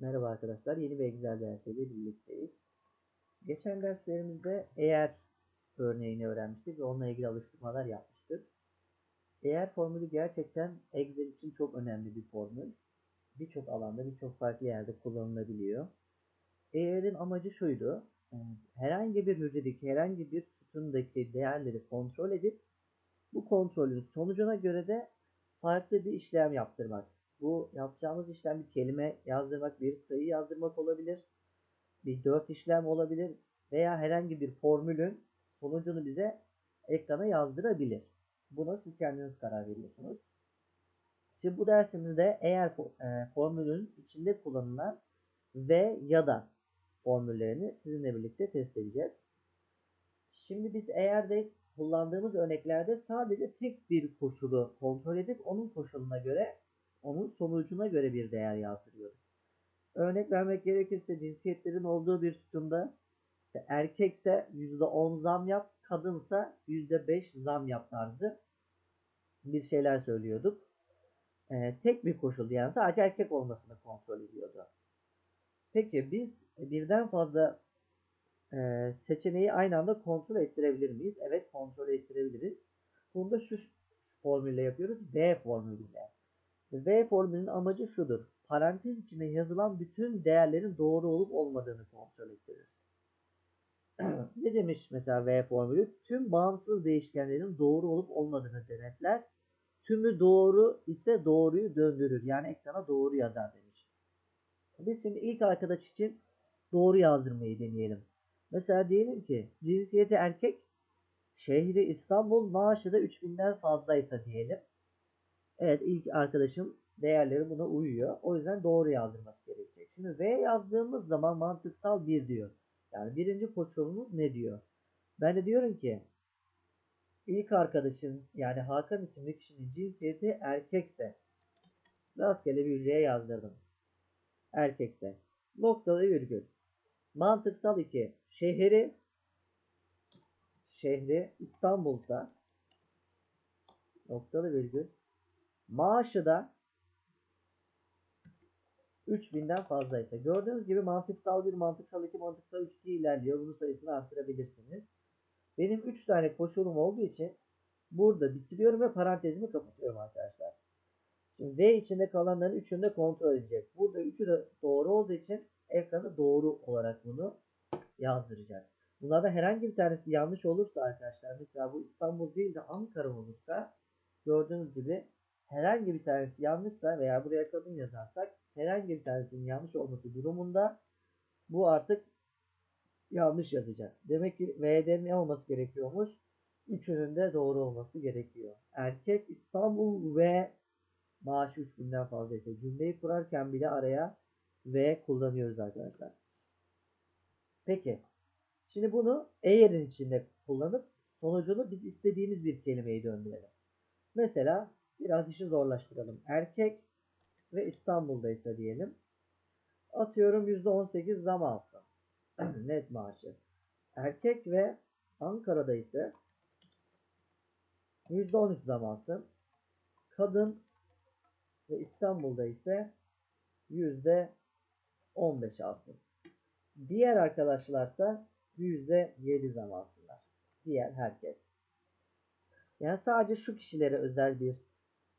Merhaba arkadaşlar, yeni bir Excel dersiyle birlikteyiz. Geçen derslerimizde eğer örneğini öğrenmiştik ve onunla ilgili alıştırmalar yapmıştık. Eğer formülü gerçekten Excel için çok önemli bir formül. Birçok alanda, birçok farklı yerde kullanılabiliyor. Eğer'in amacı şuydu, e, herhangi bir hücredeki, herhangi bir sütundaki değerleri kontrol edip bu kontrolün sonucuna göre de farklı bir işlem yaptırmak. Bu yapacağımız işlem bir kelime yazdırmak, bir sayı yazdırmak olabilir. Bir dört işlem olabilir. Veya herhangi bir formülün sonucunu bize ekrana yazdırabilir. Buna siz kendiniz karar veriyorsunuz. Şimdi bu dersimizde eğer e, formülün içinde kullanılan ve ya da formüllerini sizinle birlikte test edeceğiz. Şimdi biz eğer de kullandığımız örneklerde sadece tek bir koşulu kontrol edip onun koşuluna göre onun sonucuna göre bir değer yazdırıyoruz. Örnek vermek gerekirse cinsiyetlerin olduğu bir sütunda işte erkekse %10 zam yap, kadınsa %5 zam yap tarzı bir şeyler söylüyorduk. Ee, tek bir koşul yani sadece erkek olmasını kontrol ediyordu. Peki biz birden fazla e, seçeneği aynı anda kontrol ettirebilir miyiz? Evet kontrol ettirebiliriz. Bunu da şu formülle yapıyoruz. B formülüyle. V formülünün amacı şudur. Parantez içine yazılan bütün değerlerin doğru olup olmadığını kontrol ettirir. ne demiş mesela V formülü? Tüm bağımsız değişkenlerin doğru olup olmadığını denetler. Tümü doğru ise doğruyu döndürür. Yani ekrana doğru yazar demiş. Biz şimdi ilk arkadaş için doğru yazdırmayı deneyelim. Mesela diyelim ki cinsiyeti erkek, şehri İstanbul, maaşı da 3000'den fazlaysa diyelim. Evet ilk arkadaşım değerleri buna uyuyor. O yüzden doğru yazdırması gerekecek. Şimdi V yazdığımız zaman mantıksal bir diyor. Yani birinci koşulumuz ne diyor? Ben de diyorum ki ilk arkadaşın yani Hakan isimli kişinin cinsiyeti erkekse rastgele bir R yazdırdım. Erkekse. Noktalı virgül. Mantıksal 2. Şehri şehri İstanbul'da noktalı virgül Maaşı da 3000'den fazlaysa. Gördüğünüz gibi mantıksal 1, mantıksal 2, mantıksal 3 diye ilerliyor. Bunun sayısını arttırabilirsiniz. Benim 3 tane koşulum olduğu için burada bitiriyorum ve parantezimi kapatıyorum arkadaşlar. Şimdi V içinde kalanların 3'ünü de kontrol edecek. Burada 3'ü de doğru olduğu için ekrana doğru olarak bunu yazdıracak. Bunlarda herhangi bir tanesi yanlış olursa arkadaşlar mesela bu İstanbul değil de Ankara olursa gördüğünüz gibi herhangi bir tanesi yanlışsa veya buraya kadın yazarsak herhangi bir tanesinin yanlış olması durumunda bu artık yanlış yazacak. Demek ki V'de ne olması gerekiyormuş? Üçünün de doğru olması gerekiyor. Erkek İstanbul ve maaşı 3000'den fazlaysa cümleyi kurarken bile araya V kullanıyoruz arkadaşlar. Peki. Şimdi bunu eğerin içinde kullanıp sonucunu biz istediğimiz bir kelimeyi döndürelim. Mesela Biraz işi zorlaştıralım. Erkek ve İstanbul'daysa diyelim. Atıyorum %18 zam alsın. Net maaşı. Erkek ve Ankara'da ise %13 zam alsın. Kadın ve İstanbul'da ise %15 alsın. Diğer arkadaşlarsa %7 zam alsınlar. Diğer herkes. Yani sadece şu kişilere özel bir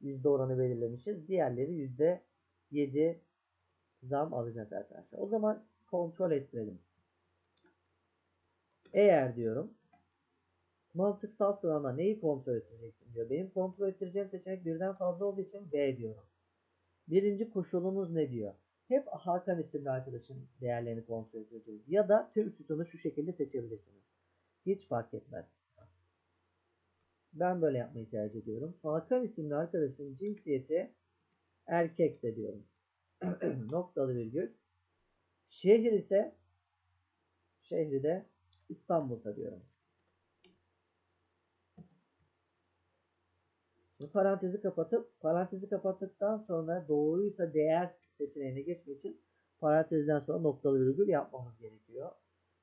yüzde oranı belirlemişiz. Diğerleri yüzde yedi zam alacak arkadaşlar. O zaman kontrol ettirelim. Eğer diyorum mantıksal sıralama neyi kontrol edeceksin diyor. Benim kontrol ettireceğim seçenek birden fazla olduğu için B diyorum. Birinci koşulumuz ne diyor? Hep Hakan isimli arkadaşın değerlerini kontrol edeceğiz. Ya da tüm sütunu şu şekilde seçebilirsiniz. Hiç fark etmez. Ben böyle yapmayı tercih ediyorum. Hakan isimli arkadaşın cinsiyeti erkekse diyorum. Noktalı virgül. Şehir ise şehri de İstanbul'da diyorum. Bu parantezi kapatıp parantezi kapattıktan sonra doğruysa değer seçeneğine geçmek için parantezden sonra noktalı virgül yapmamız gerekiyor.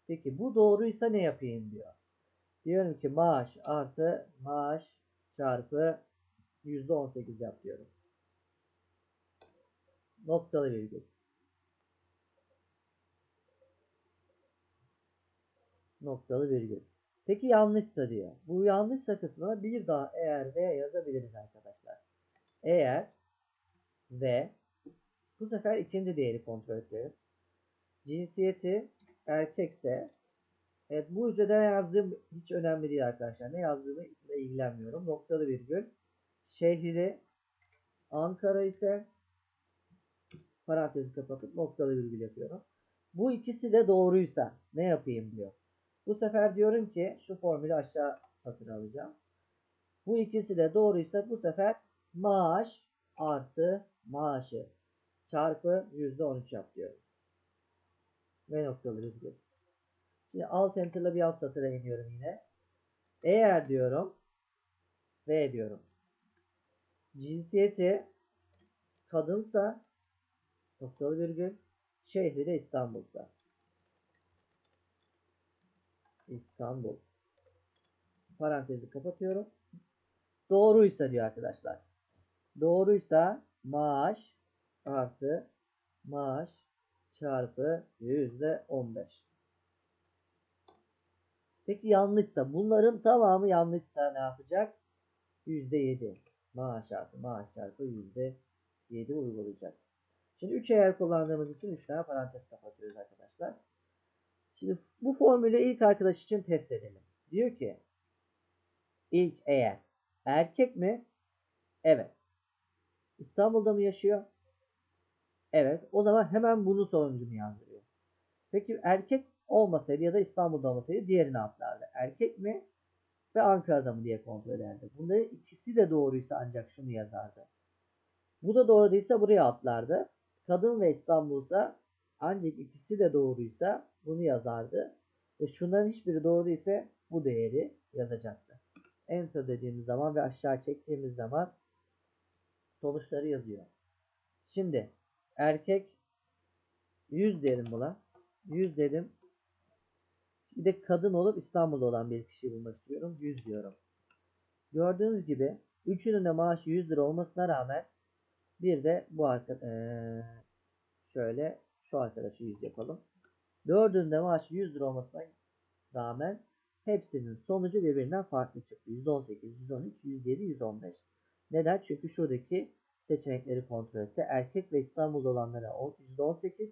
Peki bu doğruysa ne yapayım diyor. Diyorum ki maaş artı maaş çarpı %18 yap diyorum. Noktalı virgül. Noktalı virgül. Peki yanlışsa diyor. Bu yanlışsa kısmına bir daha eğer ve yazabiliriz arkadaşlar. Eğer ve bu sefer ikinci değeri kontrol ediyoruz. Cinsiyeti erkekse evet bu üzerinde yazdığım hiç önemli değil arkadaşlar. Ne yazdığımı ilgilenmiyorum. Noktalı virgül. Şehri Ankara ise parantezi kapatıp noktalı virgül yapıyorum. Bu ikisi de doğruysa ne yapayım diyor. Bu sefer diyorum ki şu formülü aşağı satır alacağım. Bu ikisi de doğruysa bu sefer maaş artı maaşı çarpı %13 yap diyorum. Ve noktalı virgül. Şimdi alt enter'la bir alt satıra iniyorum yine. Eğer diyorum ve diyorum. Cinsiyeti kadınsa noktalı virgül şehri de İstanbul'sa. İstanbul. Parantezi kapatıyorum. Doğruysa diyor arkadaşlar. Doğruysa maaş artı maaş çarpı yüzde on beş. Peki yanlışsa bunların tamamı yanlışsa ne yapacak? Yüzde yedi. Maaş artı maaş çarpı yüzde yedi uygulayacak. Şimdi 3 eğer kullandığımız için 3 tane parantez kapatıyoruz arkadaşlar. Şimdi bu formülü ilk arkadaş için test edelim. Diyor ki ilk eğer erkek mi? Evet. İstanbul'da mı yaşıyor? Evet. O zaman hemen bunu sonucunu yazdırıyor. Peki erkek olmasaydı ya da İstanbul'da olmasaydı diğeri ne yaplardı? Erkek mi ve Ankara'da mı diye kontrol ederdi. Bunların ikisi de doğruysa ancak şunu yazardı. Bu da doğru değilse buraya atlardı. Kadın ve İstanbul'sa ancak ikisi de doğruysa bunu yazardı. Ve şunların hiçbiri doğru değilse bu değeri yazacaktı. Enter dediğimiz zaman ve aşağı çektiğimiz zaman sonuçları yazıyor. Şimdi erkek 100 derim buna. 100 dedim. Bir de kadın olup İstanbul'da olan bir kişi bulmak istiyorum. 100 diyorum. Gördüğünüz gibi üçünün de maaşı 100 lira olmasına rağmen bir de bu arka ee, şöyle şu arkadaşı 100 yapalım. Dördünün de maaşı 100 lira olmasına rağmen hepsinin sonucu birbirinden farklı çıktı. 118, 113, 107, 115. Neden? Çünkü şuradaki seçenekleri kontrol etti. Erkek ve İstanbul'da olanlara %18,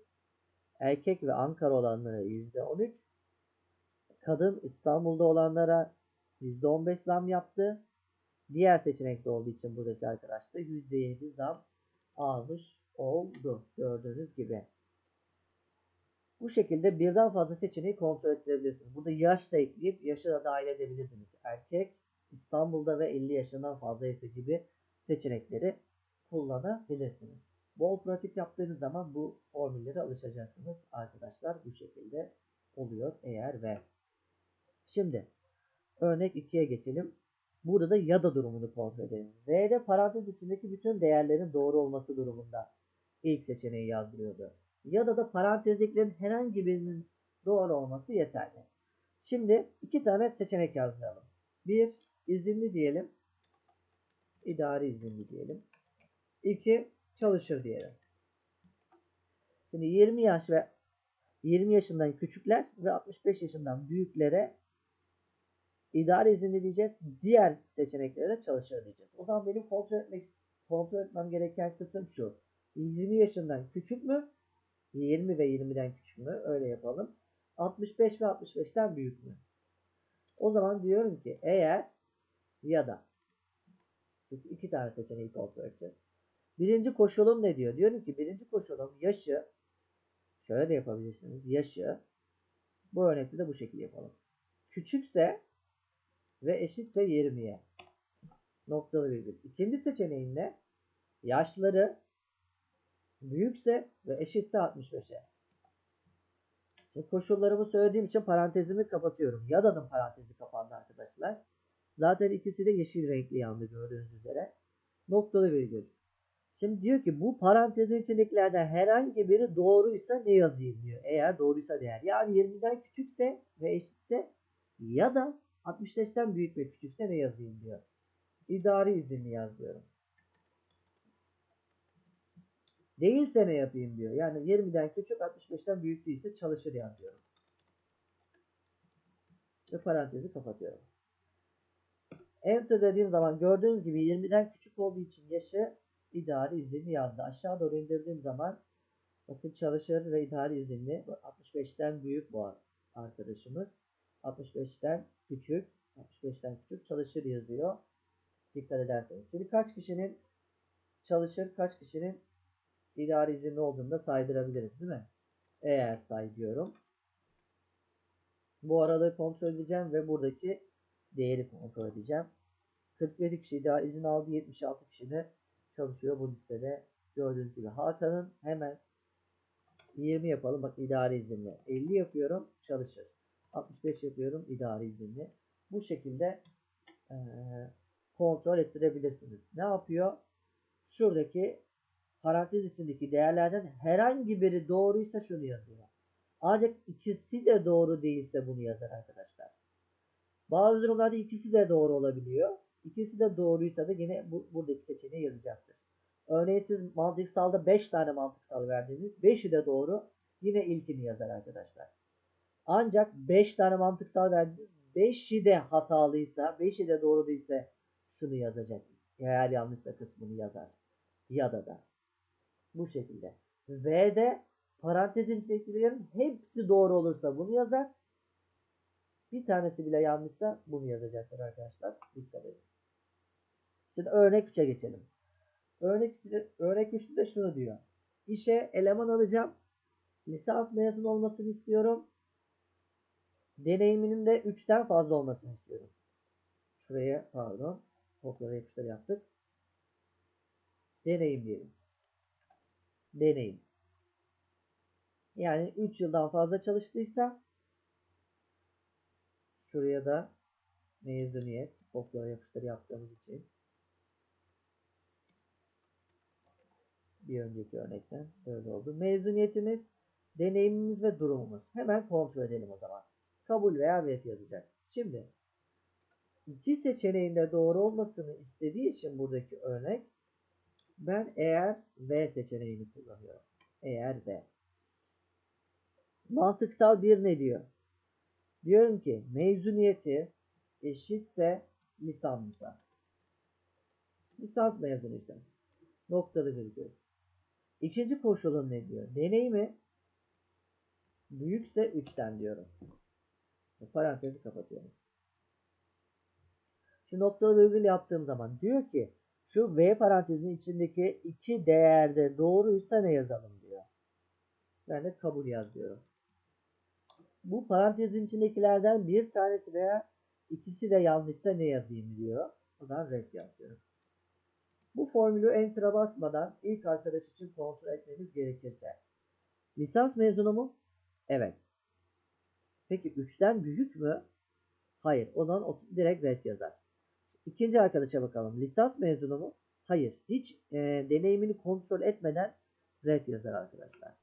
erkek ve Ankara olanlara %13, kadın İstanbul'da olanlara %15 zam yaptı. Diğer seçenekte olduğu için buradaki arkadaş da %7 zam almış oldu. Gördüğünüz gibi. Bu şekilde birden fazla seçeneği kontrol edebilirsiniz. Burada yaş da ekleyip yaşı da dahil edebilirsiniz. Erkek İstanbul'da ve 50 yaşından fazla ise gibi seçenekleri kullanabilirsiniz. Bol pratik yaptığınız zaman bu formüllere alışacaksınız arkadaşlar. Bu şekilde oluyor eğer ve. Şimdi örnek 2'ye geçelim. Burada da ya da durumunu kontrol edelim. V'de parantez içindeki bütün değerlerin doğru olması durumunda ilk seçeneği yazdırıyordu. Ya da da parantezliklerin herhangi birinin doğru olması yeterli. Şimdi iki tane seçenek yazdıralım. Bir, izinli diyelim. İdari izinli diyelim. İki, çalışır diyelim. Şimdi 20 yaş ve 20 yaşından küçükler ve 65 yaşından büyüklere idare izinli diyeceğiz. Diğer seçeneklere de çalışır diyeceğiz. O zaman benim kontrol etmek kontrol etmem gereken kısım şu. 20 yaşından küçük mü? 20 ve 20'den küçük mü? Öyle yapalım. 65 ve 65'ten büyük mü? O zaman diyorum ki eğer ya da çünkü iki tane seçeneği kontrol edeceğiz. Birinci koşulum ne diyor? Diyorum ki birinci koşulum yaşı şöyle de yapabilirsiniz. Yaşı bu örnekte de bu şekilde yapalım. Küçükse ve eşitse 20'ye. Noktalı virgül. İkinci seçeneğin ne? Yaşları büyükse ve eşitse 65'e. Şimdi koşullarımı söylediğim için parantezimi kapatıyorum. Yada'nın parantezi kapandı arkadaşlar. Zaten ikisi de yeşil renkli yandı gördüğünüz üzere. Noktalı virgül. Şimdi diyor ki bu parantezin içindekilerden herhangi biri doğruysa ne yazayım diyor. Eğer doğruysa değer. Yani 20'den küçükse ve eşitse ya da 65'ten büyük ve küçükse ne yazayım diyor. İdari izinli yaz diyorum. Değilse ne yapayım diyor. Yani 20'den küçük 65'ten büyük değilse çalışır yazıyorum. Ve parantezi kapatıyorum. Enter dediğim zaman gördüğünüz gibi 20'den küçük olduğu için yaşı idari izinli yazdı. Aşağı doğru indirdiğim zaman bakın çalışır ve idari izinli 65'ten büyük bu arkadaşımız. 65'ten küçük 65'ten küçük çalışır yazıyor. Dikkat ederseniz. Şimdi kaç kişinin çalışır kaç kişinin idari izinli olduğunu da saydırabiliriz değil mi? Eğer say diyorum. Bu aralığı kontrol edeceğim ve buradaki değeri kontrol edeceğim. 47 kişi daha izin aldı. 76 kişi de çalışıyor bu listede. Gördüğünüz gibi Hakan'ın hemen 20 yapalım. Bak idari izinli. 50 yapıyorum çalışır. 65 yapıyorum idari izinli. Bu şekilde e, kontrol ettirebilirsiniz. Ne yapıyor? Şuradaki parantez içindeki değerlerden herhangi biri doğruysa şunu yazıyor. Ancak ikisi de doğru değilse bunu yazar arkadaşlar. Bazı durumlarda ikisi de doğru olabiliyor. İkisi de doğruysa da yine bu, buradaki seçeneği yazacaktır. Örneğin siz mantıksalda 5 tane mantıksal verdiğiniz 5'i de doğru yine ilkini yazar arkadaşlar. Ancak 5 tane mantıksal verdiğiniz 5'i de hatalıysa 5'i de doğru değilse şunu yazacak. Eğer yanlışsa kısmını yazar. Ya da da. Bu şekilde. V'de parantezin içindekilerin hepsi doğru olursa bunu yazar. Bir tanesi bile yanlışsa bunu yazacaktır arkadaşlar. Dikkat edin. Şimdi örnek 3'e geçelim. Örnek 3'te, örnek 3'te şunu diyor. İşe eleman alacağım. Lisans mezun olmasını istiyorum. Deneyiminin de 3'ten fazla olmasını istiyorum. Şuraya pardon. Kopyala yapıştır yaptık. Deneyim diyelim. Deneyim. Yani 3 yıldan fazla çalıştıysa şuraya da mezuniyet kopyala yapıştır yaptığımız için bir önceki örnekten böyle oldu. Mezuniyetimiz, deneyimimiz ve durumumuz. Hemen kontrol edelim o zaman. Kabul veya ret yazacak. Şimdi iki seçeneğinde doğru olmasını istediği için buradaki örnek ben eğer V seçeneğini kullanıyorum. Eğer V. Mantıksal bir ne diyor? Diyorum ki mezuniyeti eşitse lisansa. Lisans mezunuysa. Noktalı virgül. İkinci koşulun ne diyor? Deneyimi büyükse 3'ten diyorum. Parantezi kapatıyorum. Şu noktalı virgül yaptığım zaman diyor ki şu V parantezinin içindeki iki değerde doğruysa ne yazalım diyor. Ben de kabul yaz diyorum. Bu parantezin içindekilerden bir tanesi veya ikisi de yanlışsa ne yazayım diyor. O zaman red yazıyorum. Bu formülü enter'a basmadan ilk arkadaş için kontrol etmemiz gerekirse. Lisans mezunu mu? Evet. Peki 3'ten büyük mü? Hayır. O zaman direkt red yazar. İkinci arkadaşa bakalım. Lisans mezunu mu? Hayır. Hiç e, deneyimini kontrol etmeden red yazar arkadaşlar.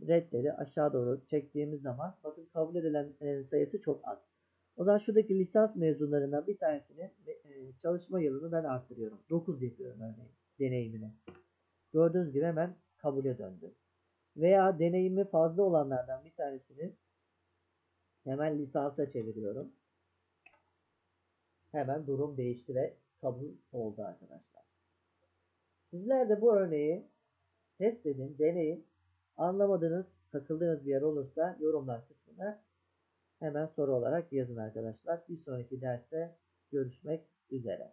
Redleri aşağı doğru çektiğimiz zaman bakın kabul edilen e, sayısı çok az. O zaman şuradaki lisans mezunlarından bir tanesinin e, çalışma yılını ben arttırıyorum. 9 yapıyorum örneğin deneyimini. Gördüğünüz gibi hemen kabule döndü. Veya deneyimi fazla olanlardan bir tanesini hemen lisansa çeviriyorum. Hemen durum değişti ve kabul oldu arkadaşlar. Sizler de bu örneği test edin, deneyin. Anlamadığınız, takıldığınız bir yer olursa yorumlar kısmına hemen soru olarak yazın arkadaşlar. Bir sonraki derste görüşmek üzere.